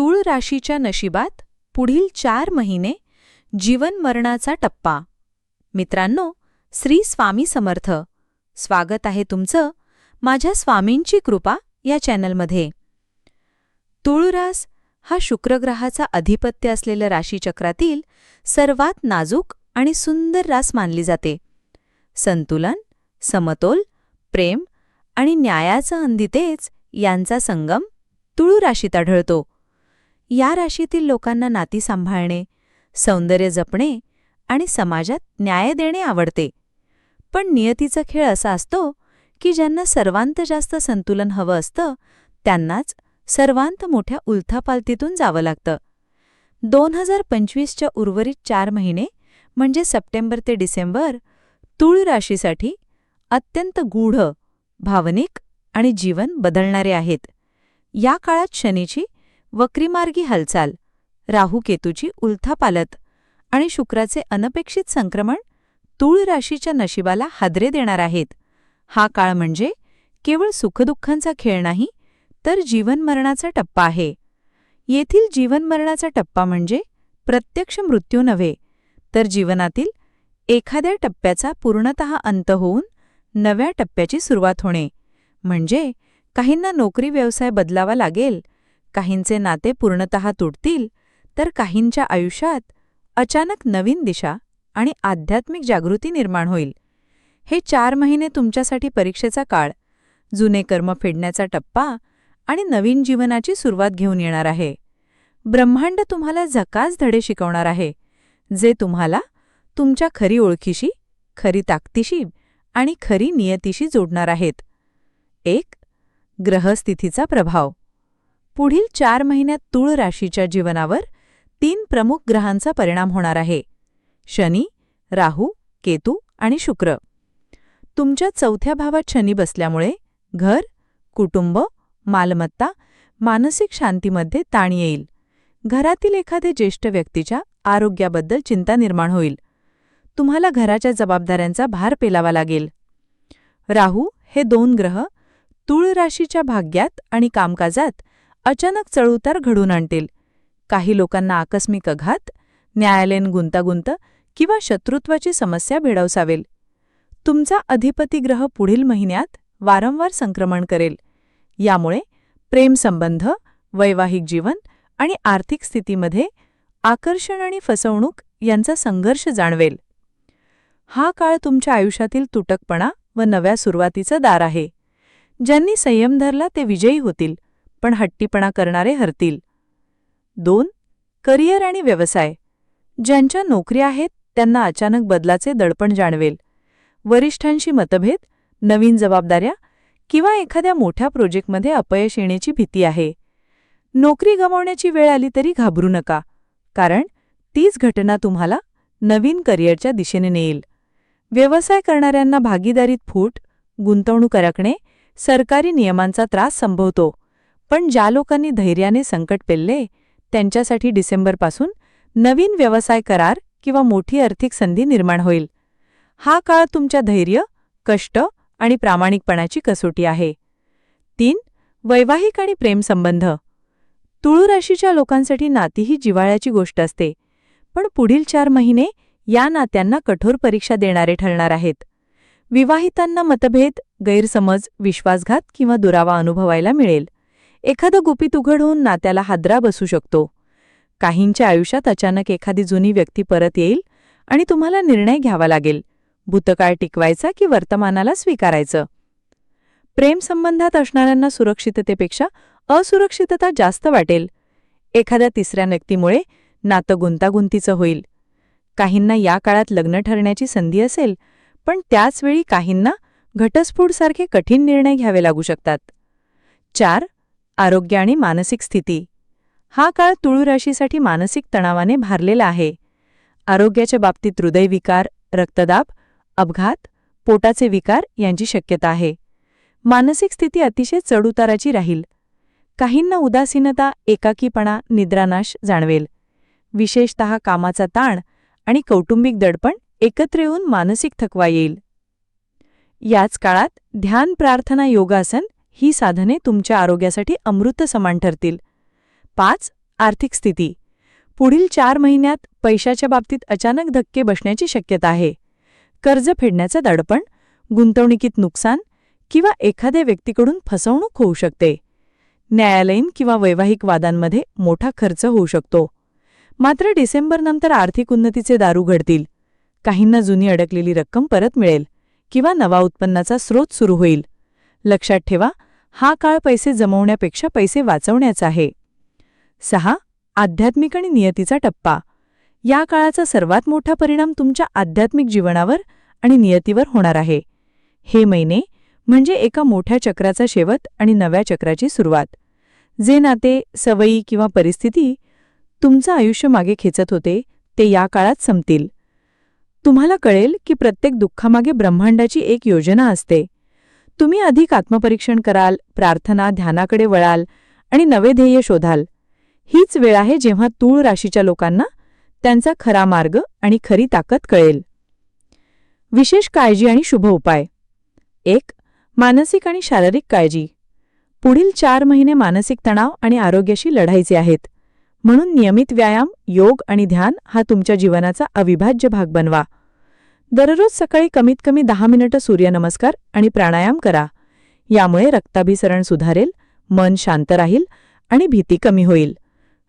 तूळ राशीच्या नशिबात पुढील चार महिने जीवन मरणाचा टप्पा. मित्रांनो श्री स्वामी समर्थ. स्वागत आहे तुमचं माझ्या स्वामींची कृपा या चॅनलमध्ये. तुळरास हा शुक्रग्रहाचा अधिपत्य असलेल्या राशीचक्रातील सर्वात नाजूक आणि सुंदर रास मानली जाते. संतुलन समतोल प्रेम आणि न्यायाचं अंदितेच यांचा संगम तुळू राशीत आढळतो. या राशीतील लोकांना नाती सांभाळणे सौंदर्य जपणे आणि समाजात न्याय देणे आवडते. पण नियतीचा खेळ असा असतो की ज्यांना सर्वांत जास्त संतुलन हवं असतं त्यांनाच सर्वांत मोठ्या उलथापालतीतून जावं लागतं. दोन हजार पंचवीसच्या उर्वरित चार महिने म्हणजे सप्टेंबर ते डिसेंबर तुळ राशीसाठी अत्यंत गूढ भावनिक आणि जीवन बदलणारे आहेत. या काळात शनीची वक्रीमार्गी हालचाल राहू केतूची उलथापालत आणि शुक्राचे अनपेक्षित संक्रमण तूळ राशीच्या नशिबाला हादरे देणार आहेत. हा काळ म्हणजे केवळ सुखदुःखांचा खेळ नाही तर जीवनमरणाचा टप्पा आहे. येथील जीवनमरणाचा टप्पा म्हणजे प्रत्यक्ष मृत्यू नव्हे तर जीवनातील एखाद्या टप्प्याचा पूर्णतः अंत होऊन नव्या टप्प्याची सुरुवात होणे. म्हणजे काहींना नोकरी व्यवसाय बदलावा लागेल काहींचे नाते पूर्णतः तुटतील तर काहींच्या आयुष्यात अचानक नवीन दिशा आणि आध्यात्मिक जागृती निर्माण होईल. हे चार महिने तुमच्यासाठी परीक्षेचा काळ जुने कर्म फेडण्याचा टप्पा आणि नवीन जीवनाची सुरुवात घेऊन येणार आहे. ब्रह्मांड तुम्हाला झकास धडे शिकवणार आहे जे तुम्हाला तुमच्या खरी ओळखीशी खरी ताकदीशी आणि खरी नियतीशी जोडणार आहेत. एक ग्रहस्थितीचा प्रभाव. पुढील चार महिन्यात तूळ राशीच्या जीवनावर तीन प्रमुख ग्रहांचा परिणाम होणार आहे. शनी राहू केतू आणि शुक्र. तुमच्या चौथ्या भावात शनी बसल्यामुळे घर कुटुंब मालमत्ता मानसिक शांतीमध्ये ताण येईल. घरातील एखाद्या ज्येष्ठ व्यक्तीच्या आरोग्याबद्दल चिंता निर्माण होईल. तुम्हाला घराच्या जबाबदाऱ्यांचा भार पेलावा लागेल. राहू हे दोन ग्रह तूळ राशीच्या भाग्यात आणि कामकाजात अचानक चढउतार घडून आणतील. काही लोकांना आकस्मिक अघात न्यायालयीन गुंतागुंत किंवा शत्रुत्वाची समस्या भेडवसावेल. तुमचा अधिपती ग्रह पुढील महिन्यात वारंवार संक्रमण करेल. यामुळे प्रेमसंबंध वैवाहिक जीवन आणि आर्थिक स्थितीमध्ये आकर्षण आणि फसवणूक यांचा संघर्ष जाणवेल. हा काळ तुमच्या आयुष्यातील तुटकपणा व नव्या सुरुवातीचं दार आहे. ज्यांनी संयम धरला ते विजयी होतील. पण हट्टीपणा करणारे हरतील. दोन करिअर आणि व्यवसाय. ज्यांच्या नोकरी आहेत त्यांना अचानक बदलाचे दडपण जाणवेल. वरिष्ठांशी मतभेद नवीन जबाबदाऱ्या किंवा एखाद्या मोठ्या प्रोजेक्टमध्ये अपयश येण्याची भीती आहे. नोकरी गमावण्याची वेळ आली तरी घाबरू नका कारण तीच घटना तुम्हाला नवीन करिअरच्या दिशेने नेईल. व्यवसाय करणाऱ्यांना भागीदारीत फूट गुंतवणूक अडकणे सरकारी नियमांचा त्रास संभवतो. पण ज्या लोकांनी धैर्याने संकट पेलले त्यांच्यासाठी डिसेंबरपासून नवीन व्यवसाय करार किंवा मोठी आर्थिक संधी निर्माण होईल. हा काळ तुमच्या धैर्य कष्ट आणि प्रामाणिकपणाची कसोटी आहे. तीन वैवाहिक आणि प्रेमसंबंध तुळू राशीच्या लोकांसाठी नाती ही जिव्हाळ्याची गोष्ट असते पण पुढील चार महिने या नात्यांना कठोर परीक्षा देणारे ठरणार आहेत. विवाहितांना मतभेद गैरसमज विश्वासघात किंवा दुरावा अनुभवायला मिळेल. एखादं गुपित उघड होऊन नात्याला हादरा बसू शकतो. काहींच्या आयुष्यात अचानक एखादी जुनी व्यक्ती परत येईल आणि तुम्हाला निर्णय घ्यावा लागेल. भूतकाळ टिकवायचा की वर्तमानाला स्वीकारायचं? प्रेमसंबंधात असणाऱ्यांना सुरक्षिततेपेक्षा असुरक्षितता जास्त वाटेल. एखाद्या तिसऱ्या व्यक्तीमुळे नातं गुंतागुंतीचं होईल. काहींना या काळात लग्न ठरण्याची संधी असेल पण त्याचवेळी काहींना घटस्फोटसारखे कठीण निर्णय घ्यावे लागू शकतात. चार आरोग्य आणि मानसिक स्थिती. हा काळ तुळू राशीसाठी मानसिक तणावाने भारलेला आहे. आरोग्याच्या बाबतीत हृदयविकार रक्तदाब अपघात पोटाचे विकार यांची शक्यता आहे. मानसिक स्थिती अतिशय चढउताराची राहील. काहींना उदासीनता एकाकीपणा निद्रानाश जाणवेल. विशेषत कामाचा ताण आणि कौटुंबिक दडपण एकत्र येऊन मानसिक थकवा येईल. याच काळात ध्यान प्रार्थना योगासन ही साधने तुमच्या आरोग्यासाठी अमृत समान ठरतील. पाच आर्थिक स्थिती. पुढील चार महिन्यात पैशाच्या बाबतीत अचानक धक्के बसण्याची शक्यता आहे. कर्ज फेडण्याचं दडपण गुंतवणुकीत नुकसान किंवा एखाद्या व्यक्तीकडून फसवणूक होऊ शकते. न्यायालयीन किंवा वैवाहिक वादांमध्ये मोठा खर्च होऊ शकतो. मात्र डिसेंबरनंतर आर्थिक उन्नतीचे दारू घडतील. काहींना जुनी अडकलेली रक्कम परत मिळेल किंवा नवा उत्पन्नाचा स्रोत सुरू होईल. लक्षात ठेवा हा काळ पैसे जमवण्यापेक्षा पैसे वाचवण्याचा आहे. सहा आध्यात्मिक आणि नियतीचा टप्पा. या काळाचा सर्वात मोठा परिणाम तुमच्या आध्यात्मिक जीवनावर आणि नियतीवर होणार आहे. हे महिने म्हणजे एका मोठ्या चक्राचा शेवट आणि नव्या चक्राची सुरुवात. जे नाते सवयी किंवा परिस्थिती तुमचं आयुष्य मागे खेचत होते ते या काळात संपतील. तुम्हाला कळेल की प्रत्येक दुःखामागे ब्रह्मांडाची एक योजना असते. तुम्ही अधिक आत्मपरीक्षण कराल प्रार्थना ध्यानाकडे वळाल आणि नवे ध्येय शोधाल. हीच वेळ आहे जेव्हा तूळ राशीच्या लोकांना त्यांचा खरा मार्ग आणि खरी ताकद कळेल. विशेष काळजी आणि शुभ उपाय. एक मानसिक आणि शारीरिक काळजी. पुढील चार महिने मानसिक तणाव आणि आरोग्याशी लढायचे आहेत. म्हणून नियमित व्यायाम योग आणि ध्यान हा तुमच्या जीवनाचा अविभाज्य भाग बनवा. दररोज सकाळी कमीत कमी दहा मिनिटं सूर्यनमस्कार आणि प्राणायाम करा. यामुळे रक्ताभिसरण सुधारेल मन शांत राहील आणि भीती कमी होईल.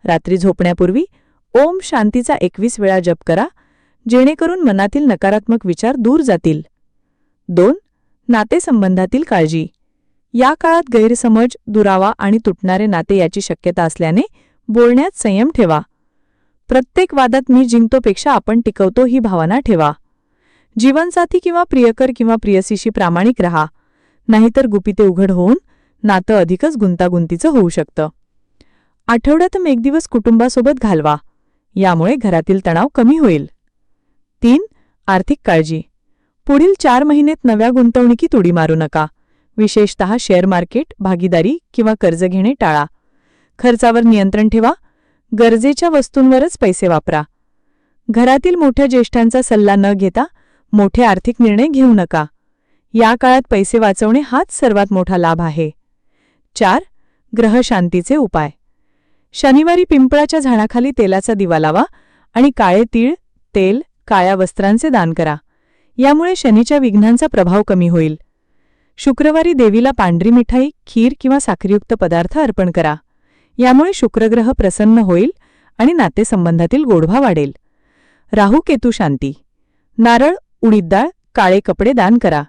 रात्री झोपण्यापूर्वी ओम शांतीचा एकवीस वेळा जप करा जेणेकरून मनातील नकारात्मक विचार दूर जातील. दोन नातेसंबंधातील काळजी. या काळात गैरसमज दुरावा आणि तुटणारे नाते याची शक्यता असल्याने बोलण्यात संयम ठेवा. प्रत्येक वादात मी जिंकतोपेक्षा आपण टिकवतो ही भावना ठेवा. जीवनसाथी किंवा प्रियकर किंवा प्रियसीशी प्रामाणिक रहा. नाहीतर गुपिते उघड होऊन नातं अधिकच गुंतागुंतीचं होऊ शकतं. आठवड्यातून एक दिवस कुटुंबासोबत घालवा. यामुळे घरातील तणाव कमी होईल. तीन आर्थिक काळजी. पुढील चार महिनेत नव्या गुंतवणुकीत उडी मारू नका. विशेषतः शेअर मार्केट भागीदारी किंवा कर्ज घेणे टाळा. खर्चावर नियंत्रण ठेवा. गरजेच्या वस्तूंवरच पैसे वापरा. घरातील मोठ्या ज्येष्ठांचा सल्ला न घेता मोठे आर्थिक निर्णय घेऊ नका. या काळात पैसे वाचवणे हाच सर्वात मोठा लाभ आहे. चार ग्रहशांतीचे उपाय. शनिवारी पिंपळाच्या झाडाखाली तेलाचा दिवा लावा आणि काळे तीळ तेल काळ्या वस्त्रांचे दान करा. यामुळे शनीच्या विघ्नांचा प्रभाव कमी होईल. शुक्रवारी देवीला पांढरी मिठाई खीर किंवा साखरयुक्त पदार्थ अर्पण करा. यामुळे शुक्रग्रह प्रसन्न होईल आणि नातेसंबंधातील गोडभा वाढेल. राहू केतू शांती. नारळ उडीद डाळ काळे कपडे दान करा.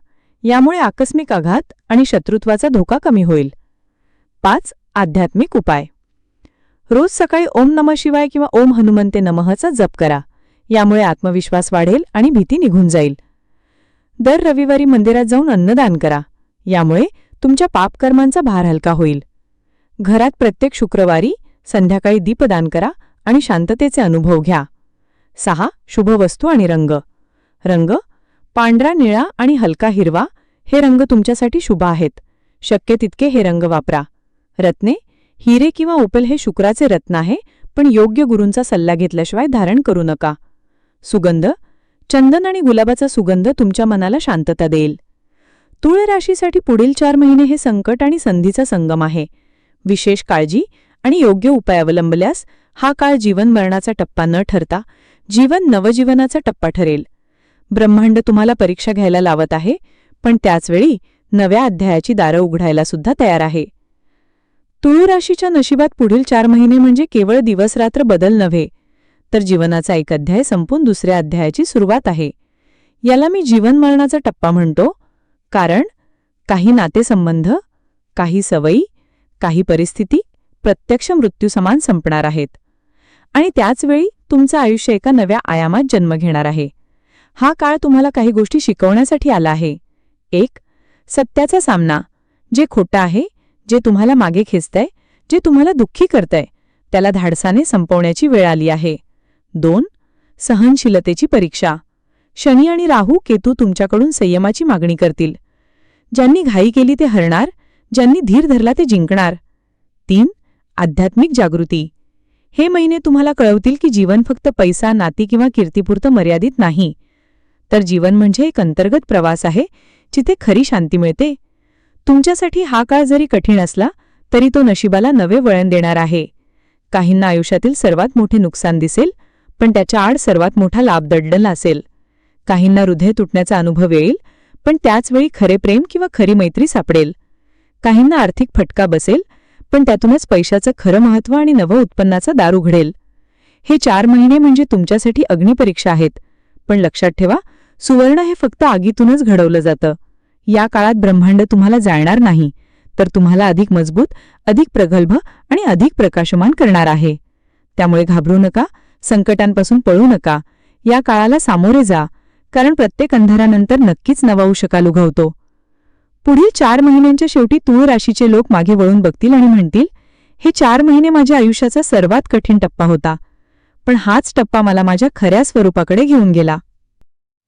यामुळे आकस्मिक आघात आणि शत्रुत्वाचा धोका कमी होईल. पाच आध्यात्मिक उपाय. रोज सकाळी ओम नम शिवाय किंवा ओम हनुमंते नमःचा जप करा. यामुळे आत्मविश्वास वाढेल आणि भीती निघून जाईल. दर रविवारी मंदिरात जाऊन अन्नदान करा. यामुळे तुमच्या पापकर्मांचा भार हलका होईल. घरात प्रत्येक शुक्रवारी संध्याकाळी दीपदान करा आणि शांततेचे अनुभव घ्या. सहा शुभ वस्तू आणि रंग. रंग पांढरा निळा आणि हलका हिरवा हे रंग तुमच्यासाठी शुभ आहेत. शक्य तितके हे रंग वापरा. रत्ने हिरे किंवा ओपेल हे शुक्राचे रत्न आहे पण योग्य गुरूंचा सल्ला घेतल्याशिवाय धारण करू नका. सुगंध चंदन आणि गुलाबाचा सुगंध तुमच्या मनाला शांतता देईल. तुळ राशीसाठी पुढील चार महिने हे संकट आणि संधीचा संगम आहे. विशेष काळजी आणि योग्य उपाय अवलंबल्यास हा काळ जीवन मरणाचा टप्पा न ठरता जीवन नवजीवनाचा टप्पा ठरेल. ब्रह्मांड तुम्हाला परीक्षा घ्यायला लावत आहे पण त्याचवेळी नव्या अध्यायाची दारं उघडायला सुद्धा तयार आहे. तुळू राशीच्या नशिबात पुढील चार महिने म्हणजे केवळ दिवसरात्र बदल नव्हे तर जीवनाचा एक अध्याय संपून दुसऱ्या अध्यायाची सुरुवात आहे. याला मी जीवन मरणाचा टप्पा म्हणतो कारण काही नातेसंबंध काही सवयी काही परिस्थिती प्रत्यक्ष मृत्यूसमान संपणार आहेत. आणि त्याचवेळी तुमचं आयुष्य एका नव्या आयामात जन्म घेणार आहे. हा काळ तुम्हाला काही गोष्टी शिकवण्यासाठी आला आहे. एक सत्याचा सामना जे खोटं आहे जे तुम्हाला मागे खेचतंय जे तुम्हाला दुःखी करतंय त्याला धाडसाने संपवण्याची वेळ आली आहे. दोन सहनशीलतेची परीक्षा. शनी आणि राहू केतू तुमच्याकडून संयमाची मागणी करतील. ज्यांनी घाई केली ते हरणार ज्यांनी धीर धरला ते जिंकणार. तीन आध्यात्मिक जागृती. हे महिने तुम्हाला कळवतील की जीवन फक्त पैसा नाती किंवा कीर्तीपुरतं मर्यादित नाही. तर जीवन म्हणजे एक अंतर्गत प्रवास आहे जिथे खरी शांती मिळते. तुमच्यासाठी हा काळ जरी कठीण असला तरी तो नशिबाला नवे वळण देणार आहे. काहींना आयुष्यातील सर्वात मोठे नुकसान दिसेल पण त्याच्या आड सर्वात मोठा लाभ दडलेला असेल. काहींना हृदय तुटण्याचा अनुभव येईल पण त्याचवेळी खरे प्रेम किंवा खरी मैत्री सापडेल. काहींना आर्थिक फटका बसेल पण त्यातूनच पैशाचं खरं महत्त्व आणि नवं उत्पन्नाचा दार उघडेल. हे चार महिने म्हणजे तुमच्यासाठी अग्निपरीक्षा आहेत. पण लक्षात ठेवा सुवर्ण हे फक्त आगीतूनच घडवलं जातं. या काळात ब्रह्मांड तुम्हाला जाळणार नाही तर तुम्हाला अधिक मजबूत अधिक प्रगल्भ आणि अधिक प्रकाशमान करणार आहे. त्यामुळे घाबरू नका संकटांपासून पळू नका. या काळाला सामोरे जा कारण प्रत्येक अंधारानंतर नक्कीच नवा उशकाल उगवतो. पुढील चार महिन्यांच्या शेवटी तूळ राशीचे लोक मागे वळून बघतील आणि म्हणतील हे चार महिने माझ्या आयुष्याचा सर्वात कठीण टप्पा होता. पण हाच टप्पा मला माझ्या खऱ्या स्वरूपाकडे घेऊन गेला.